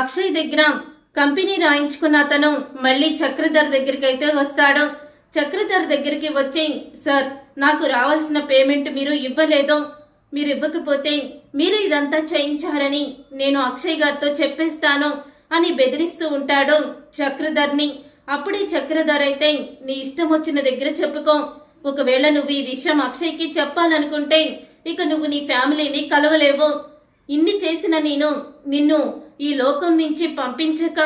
అక్షయ్ దగ్గర కంపెనీ రాయించుకున్న అతను మళ్ళీ చక్రధర్ దగ్గరికి అయితే వస్తాడు. చక్రధర్ దగ్గరికి వచ్చి సార్ నాకు రావాల్సిన పేమెంట్ మీరు ఇవ్వలేదు. మీరు ఇవ్వకపోతే మీరు ఇదంతా చేయించారని నేను అక్షయ్ గారితో చెప్పేస్తాను అని బెదిరిస్తూ ఉంటాడు చక్రధర్ని. అప్పుడే చక్రధర్ అయితే నీ ఇష్టం వచ్చిన దగ్గర చెప్పుకో. ఒకవేళ నువ్వు ఈ విషయం అక్షయ్కి చెప్పాలనుకుంటే ఇక నువ్వు నీ ఫ్యామిలీని కలవలేవు. ఇన్ని చేసిన నేను నిన్ను ఈ లోకం నుంచి పంపించక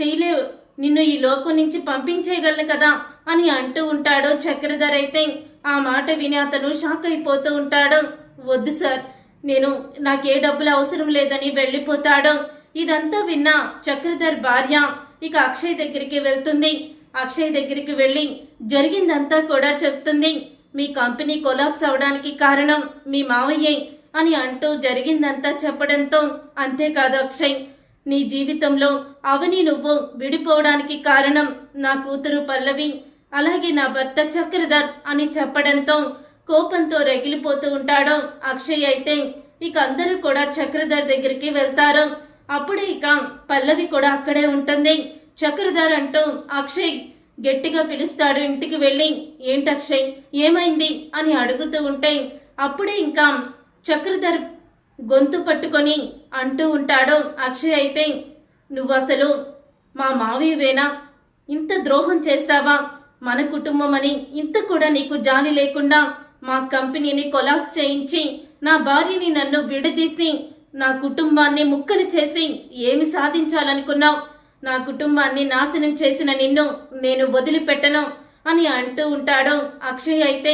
చేయలేవు నిన్ను ఈ లోకం నుంచి పంపించేయగలను కదా అని అంటూ ఉంటాడు చక్రధర్ అయితే. ఆ మాట విని అతను షాక్ అయిపోతూ ఉంటాడు. వద్దు సార్ నేను నాకే డబ్బులు అవసరం లేదని వెళ్ళిపోతాడు. ఇదంతా విన్న చక్రధర్ భార్య ఇక అక్షయ్ దగ్గరికి వెళ్తుంది. అక్షయ్ దగ్గరికి వెళ్ళి జరిగిందంతా కూడా చెప్తుంది. మీ కంపెనీ కొలాప్స్ అవడానికి కారణం మీ మావయ్యే అని అంటూ జరిగిందంతా చెప్పడంతో అంతేకాదు అక్షయ్. నీ జీవితంలో అవని నువ్వు విడిపోవడానికి కారణం నా కూతురు పల్లవి. అలాగే నా భర్త చక్రధర్ అని చెప్పడంతో కోపంతో రగిలిపోతూ ఉంటాడు అక్షయ్ అయితే. ఇక అందరూ కూడా చక్రధర్ దగ్గరికి వెళ్తారు. అప్పుడే ఇక పల్లవి కూడా అక్కడే ఉంటుంది. చక్రధర్ అంటూ అక్షయ్ గట్టిగా పిలుస్తాడు ఇంటికి వెళ్ళి. ఏంటి అక్షయ్? ఏమైంది? అని అడుగుతూ ఉంటే. అప్పుడే ఇంకా చక్రధర్ గొంతు పట్టుకొని అంటూ ఉంటాడో అక్షయ్ అయితే నువ్వు అసలు మా మావయ్యవేనా? ఇంత ద్రోహం చేస్తావా? మన కుటుంబం అని ఇంత కూడా నీకు జాలి లేకుండా మా కంపెనీని కొలాప్స్ చేయించి నా భార్యని నన్ను విడదీసి నా కుటుంబాన్ని ముక్కలు చేసి ఏమి సాధించాలనుకున్నావు? నా కుటుంబాన్ని నాశనం చేసిన నిన్ను నేను వదిలిపెట్టను అని అంటూ ఉంటాడు అక్షయ్ అయితే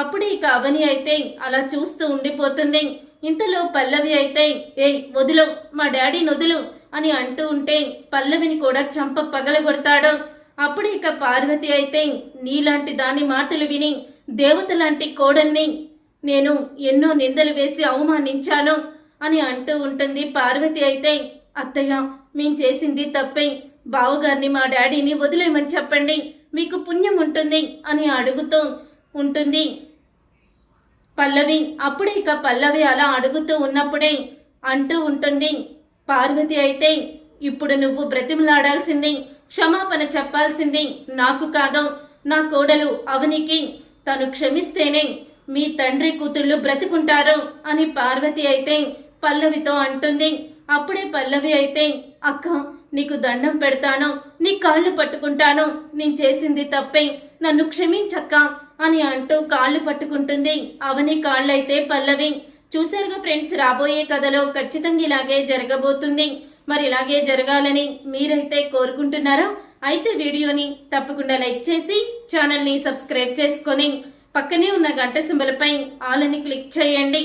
అప్పుడే ఇక అవని అయితే అలా చూస్తూ ఉండిపోతుంది. ఇంతలో పల్లవి అయితే ఏ వదులు మా డాడీ వదులు అని అంటూ ఉంటే పల్లవిని కూడా చంప పగలగొడతాడు. అప్పుడు ఇక పార్వతి అయితే నీలాంటి దాని మాటలు విని దేవత లాంటి కోడల్ని నేను ఎన్నో నిందలు వేసి అవమానించాను అని అంటూ ఉంటుంది పార్వతి అయితే. అత్తయ్య మేం చేసింది తప్పే. బావగారిని మా డాడీని వదిలేయమని చెప్పండి. మీకు పుణ్యం ఉంటుంది అని అడుగుతూ ఉంటుంది. పల్లవి అప్పుడే ఇక పల్లవి అలా అడుగుతూ ఉన్నప్పుడే అంటూ ఉంటుంది పార్వతి అయితే ఇప్పుడు నువ్వు బ్రతిమలాడాల్సింది క్షమాపణ చెప్పాల్సింది నాకు కాదు. నా కోడలు అవనికి తను క్షమిస్తేనే మీ తండ్రి కూతుళ్ళు బ్రతుకుంటారు అని పార్వతి అయితే పల్లవితో అంటుంది. అప్పుడే పల్లవి అయితే అక్క నీకు దండం పెడతాను నీ కాళ్ళు పట్టుకుంటాను. నేను చేసింది తప్పే. నన్ను క్షమించక్క. అని అంటూ కాళ్ళు పట్టుకుంటుంది. అవని కాళ్ళైతే పల్లవి. చూశారుగా ఫ్రెండ్స్ రాబోయే కథలో ఖచ్చితంగా ఇలాగే జరగబోతుంది. మరి ఇలాగే జరగాలని మీరైతే కోరుకుంటున్నారా? అయితే వీడియోని తప్పకుండా లైక్ చేసి ఛానల్ని సబ్స్క్రైబ్ చేసుకొని పక్కనే ఉన్న గంట సింబలపై ఆల్ అని క్లిక్ చేయండి.